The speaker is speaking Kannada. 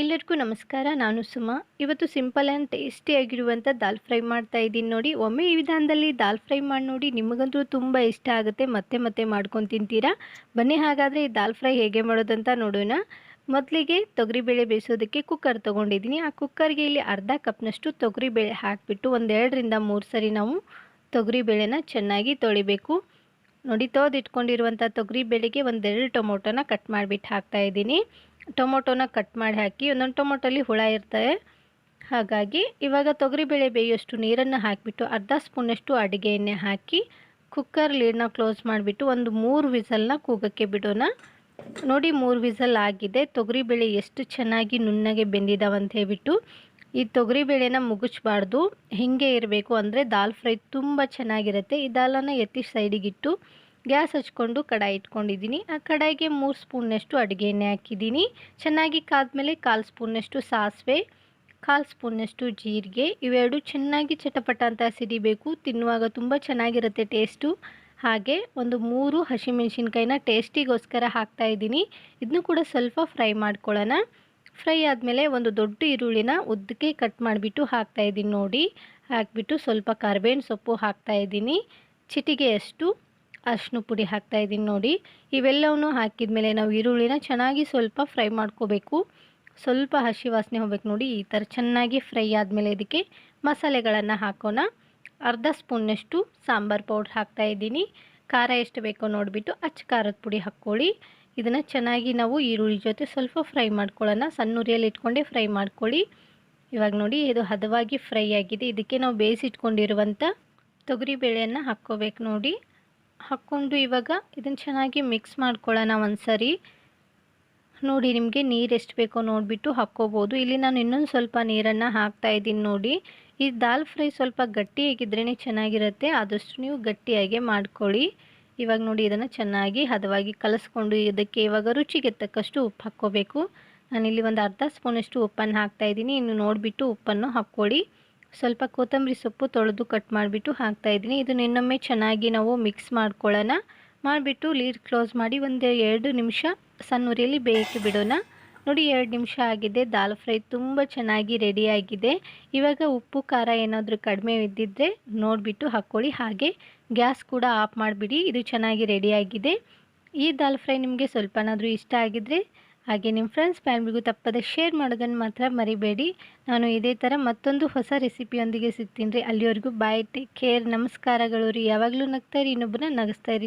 ಎಲ್ಲರಿಗೂ ನಮಸ್ಕಾರ, ನಾನು ಸುಮಾ. ಇವತ್ತು ಸಿಂಪಲ್ ಆ್ಯಂಡ್ ಟೇಸ್ಟಿಯಾಗಿರುವಂಥ ದಾಲ್ ಫ್ರೈ ಮಾಡ್ತಾ ಇದ್ದೀನಿ ನೋಡಿ. ಒಮ್ಮೆ ಈ ವಿಧಾನದಲ್ಲಿ ದಾಲ್ ಫ್ರೈ ಮಾಡಿ ನೋಡಿ, ನಿಮಗಂತೂ ತುಂಬ ಇಷ್ಟ ಆಗುತ್ತೆ. ಮತ್ತೆ ಮತ್ತೆ ಮಾಡ್ಕೊಂಡು ತಿಂತೀರಾ? ಬನ್ನಿ, ಹಾಗಾದರೆ ಈ ದಾಲ್ ಫ್ರೈ ಹೇಗೆ ಮಾಡೋದಂತ ನೋಡೋಣ. ಮೊದಲಿಗೆ ತೊಗರಿಬೇಳೆ ಬೇಯಿಸೋದಕ್ಕೆ ಕುಕ್ಕರ್ ತೊಗೊಂಡಿದ್ದೀನಿ. ಆ ಕುಕ್ಕರ್ಗೆ ಇಲ್ಲಿ ಅರ್ಧ ಕಪ್ನಷ್ಟು ತೊಗರಿಬೇಳೆ ಹಾಕಿಬಿಟ್ಟು ಒಂದೆರಡರಿಂದ ಮೂರು ಸರಿ ನಾವು ತೊಗರಿಬೇಳೆನ ಚೆನ್ನಾಗಿ ತೊಳಿಬೇಕು. ನೋಡಿ ತೊಳೆದಿಟ್ಕೊಂಡಿರುವಂಥ ತೊಗರಿ ಬೇಳೆಗೆ ಒಂದೆರಡು ಟೊಮೊಟೊನ ಕಟ್ ಮಾಡಿಬಿಟ್ಟು ಹಾಕ್ತಾ ಇದ್ದೀನಿ. ಟೊಮೊಟೊನ ಕಟ್ ಮಾಡಿ ಹಾಕಿ, ಒಂದೊಂದು ಟೊಮೊಟೊಲಿ ಹುಳ ಇರ್ತವೆ ಹಾಗಾಗಿ ಇವಾಗ ತೊಗರಿಬೇಳೆ ಬೇಯೋಷ್ಟು ನೀರನ್ನು ಹಾಕಿಬಿಟ್ಟು ಅರ್ಧ ಸ್ಪೂನಷ್ಟು ಅಡುಗೆ ಎಣ್ಣೆ ಹಾಕಿ ಕುಕ್ಕರ್ ಲೀಡನ್ನ ಕ್ಲೋಸ್ ಮಾಡಿಬಿಟ್ಟು ಒಂದು ಮೂರು ವಿಸಲ್ನ ಕೂಗಕ್ಕೆ ಬಿಡೋಣ. ನೋಡಿ ಮೂರು ವಿಸಲ್ ಆಗಿದೆ. ತೊಗರಿಬೇಳೆ ಎಷ್ಟು ಚೆನ್ನಾಗಿ ನುಣ್ಣಗೆ ಬೆಂದಿದಾವಂತ ಹೇಳ್ಬಿಟ್ಟು ಈ ತೊಗರಿಬೇಳೆನ ಮುಗಿಸ್ಬಾರ್ದು ಹೀಗೆ ಇರಬೇಕು ಅಂದರೆ ದಾಲ್ ಫ್ರೈ ತುಂಬ ಚೆನ್ನಾಗಿರುತ್ತೆ. ಈ ದಾಲನ್ನು ಎತ್ತಿ ಸೈಡಿಗಿಟ್ಟು ಗ್ಯಾಸ್ ಹಚ್ಕೊಂಡು ಕಡಾಯಿ ಇಟ್ಕೊಂಡಿದ್ದೀನಿ. ಆ ಕಡಾಯಿಗೆ ಮೂರು ಸ್ಪೂನ್ನಷ್ಟು ಅಡುಗೆ ಎಣ್ಣೆ ಹಾಕಿದ್ದೀನಿ. ಚೆನ್ನಾಗಿ ಕಾದ್ಮೇಲೆ ಕಾಲು ಸ್ಪೂನ್ನಷ್ಟು ಸಾಸಿವೆ, ಕಾಲು ಸ್ಪೂನ್ನಷ್ಟು ಜೀರಿಗೆ, ಇವೆರಡು ಚೆನ್ನಾಗಿ ಚಟಪಟ ಅಂತ ಸಿಡಿಬೇಕು. ತಿನ್ನುವಾಗ ತುಂಬ ಚೆನ್ನಾಗಿರುತ್ತೆ ಟೇಸ್ಟು. ಹಾಗೆ ಒಂದು ಮೂರು ಹಸಿಮೆಣ್ಸಿನ್ಕಾಯಿನ ಟೇಸ್ಟಿಗೋಸ್ಕರ ಹಾಕ್ತಾ ಇದ್ದೀನಿ. ಇದನ್ನು ಕೂಡ ಸ್ವಲ್ಪ ಫ್ರೈ ಮಾಡ್ಕೊಳ್ಳೋಣ. ಫ್ರೈ ಆದಮೇಲೆ ಒಂದು ದೊಡ್ಡ ಈರುಳ್ಳಿನ ಉದ್ದಕ್ಕೆ ಕಟ್ ಮಾಡಿಬಿಟ್ಟು ಹಾಕ್ತಾ ಇದ್ದೀನಿ ನೋಡಿ. ಹಾಕಿಬಿಟ್ಟು ಸ್ವಲ್ಪ ಕರ್ಬೇವಿನ ಸೊಪ್ಪು ಹಾಕ್ತಾ ಇದ್ದೀನಿ. ಚಿಟಿಗೆಯಷ್ಟು. ಅರಿಶಿನ ಪುಡಿ ಹಾಕ್ತಾ ಇದ್ದೀನಿ ನೋಡಿ. ಇವೆಲ್ಲವನ್ನು ಹಾಕಿದ ಮೇಲೆ ನಾವು ಈರುಳ್ಳಿನ ಚೆನ್ನಾಗಿ ಸ್ವಲ್ಪ ಫ್ರೈ ಮಾಡ್ಕೋಬೇಕು. ಸ್ವಲ್ಪ ಹಸಿ ವಾಸನೆ ಹೋಗ್ಬೇಕು ನೋಡಿ. ಈ ಥರ ಚೆನ್ನಾಗಿ ಫ್ರೈ ಆದಮೇಲೆ ಇದಕ್ಕೆ ಮಸಾಲೆಗಳನ್ನು ಹಾಕೋಣ. ಅರ್ಧ ಸ್ಪೂನ್ನಷ್ಟು ಸಾಂಬಾರು ಪೌಡ್ರ್ ಹಾಕ್ತಾ ಇದ್ದೀನಿ. ಖಾರ ಎಷ್ಟು ಬೇಕೋ ನೋಡಿಬಿಟ್ಟು ಅಚ್ಚ ಖಾರದ ಪುಡಿ ಹಾಕ್ಕೊಳ್ಳಿ. ಇದನ್ನು ಚೆನ್ನಾಗಿ ನಾವು ಈರುಳ್ಳಿ ಜೊತೆ ಸ್ವಲ್ಪ ಫ್ರೈ ಮಾಡ್ಕೊಳ್ಳೋಣ. ಸಣ್ಣ ಉರಿಯಲ್ಲಿ ಇಟ್ಕೊಂಡೆ ಫ್ರೈ ಮಾಡ್ಕೊಳ್ಳಿ. ಇವಾಗ ನೋಡಿ, ಇದು ಹದವಾಗಿ ಫ್ರೈ ಆಗಿದೆ. ಇದಕ್ಕೆ ನಾವು ಬೇಯಿಸಿಟ್ಕೊಂಡಿರುವಂಥ ತೊಗರಿಬೇಳೆಯನ್ನು ಹಾಕ್ಕೋಬೇಕು ನೋಡಿ. ಹಾಕ್ಕೊಂಡು ಇವಾಗ ಇದನ್ನು ಚೆನ್ನಾಗಿ ಮಿಕ್ಸ್ ಮಾಡ್ಕೊಳ್ಳೋಣ ಒಂದು ಸರಿ ನೋಡಿ ನಿಮಗೆ ನೀರು ಎಷ್ಟು ಬೇಕೋ ನೋಡಿಬಿಟ್ಟು ಹಾಕ್ಕೋಬೋದು. ಇಲ್ಲಿ ನಾನು ಇನ್ನೊಂದು ಸ್ವಲ್ಪ ನೀರನ್ನು ಹಾಕ್ತಾ ಇದ್ದೀನಿ ನೋಡಿ. ಈ ದಾಲ್ ಫ್ರೈ ಸ್ವಲ್ಪ ಗಟ್ಟಿಯಾಗಿದ್ರೇ ಚೆನ್ನಾಗಿರುತ್ತೆ. ಆದಷ್ಟು ನೀವು ಗಟ್ಟಿಯಾಗೆ ಮಾಡ್ಕೊಳ್ಳಿ. ಇವಾಗ ನೋಡಿ ಇದನ್ನು ಚೆನ್ನಾಗಿ ಹದವಾಗಿ ಕಲಸ್ಕೊಂಡು ಇದಕ್ಕೆ ಇವಾಗ ರುಚಿಗೆ ತಕ್ಕಷ್ಟು ಉಪ್ಪು ಹಾಕ್ಕೋಬೇಕು. ನಾನಿಲ್ಲಿ ಒಂದು ಅರ್ಧ ಸ್ಪೂನಷ್ಟು ಉಪ್ಪನ್ನು ಹಾಕ್ತಾಯಿದ್ದೀನಿ ಇನ್ನು ನೋಡಿಬಿಟ್ಟು ಉಪ್ಪನ್ನು ಹಾಕ್ಕೊಳ್ಳಿ. ಸ್ವಲ್ಪ ಕೊತ್ತಂಬರಿ ಸೊಪ್ಪು ತೊಳೆದು ಕಟ್ ಮಾಡಿಬಿಟ್ಟು ಹಾಕ್ತಾಯಿದ್ದೀನಿ ಇದನ್ನ ಇನ್ನೊಮ್ಮೆ ಚೆನ್ನಾಗಿ ನಾವು ಮಿಕ್ಸ್ ಮಾಡ್ಕೊಳ್ಳೋಣ. ಮಾಡಿಬಿಟ್ಟು ಲೀಡ್ ಕ್ಲೋಸ್ ಮಾಡಿ ಒಂದು ಎರಡು ನಿಮಿಷ ಸಣ್ಣ ಉರಿಯಲ್ಲಿ ಬೇಯಕ್ಕೆ ಬಿಡೋಣ. ನೋಡಿ ಎರಡು ನಿಮಿಷ ಆಗಿದೆ. ದಾಲ್ ಫ್ರೈ ತುಂಬ ಚೆನ್ನಾಗಿ ರೆಡಿಯಾಗಿದೆ ಇವಾಗ ಉಪ್ಪು, ಖಾರ ಏನಾದರೂ ಕಡಿಮೆ ಇದ್ದಿದ್ದರೆ ನೋಡಿಬಿಟ್ಟು ಹಾಕ್ಕೊಳ್ಳಿ. ಹಾಗೆ ಗ್ಯಾಸ್ ಕೂಡ ಆಫ್ ಮಾಡಿಬಿಡಿ. ಇದು ಚೆನ್ನಾಗಿ ರೆಡಿಯಾಗಿದೆ ಈ ದಾಲ್ ಫ್ರೈ ನಿಮಗೆ ಸ್ವಲ್ಪನಾದರೂ ಇಷ್ಟ ಆಗಿದ್ದರೆ ಹಾಗೆ ನಿಮ್ಮ ಫ್ರೆಂಡ್ಸ್ ಫ್ಯಾಮಿಲಿಗೂ ತಪ್ಪದೆ ಶೇರ್ ಮಾಡೋದನ್ನು ಮಾತ್ರ ಮರಿಬೇಡಿ. ನಾನು ಇದೇ ಥರ ಮತ್ತೊಂದು ಹೊಸ ರೆಸಿಪಿಯೊಂದಿಗೆ ಸಿಗ್ತೀನಿ ರೀ. ಅಲ್ಲಿವರೆಗೂ ಬಾಯ್ ಟೇಕ್ ಕೇರ್ ನಮಸ್ಕಾರಗಳು ರೀ. ಯಾವಾಗಲೂ ನಗ್ತಾ ಇರಿ. ಇನ್ನೊಬ್ಬನ ನಗಿಸ್ತಾ ಇರಿ.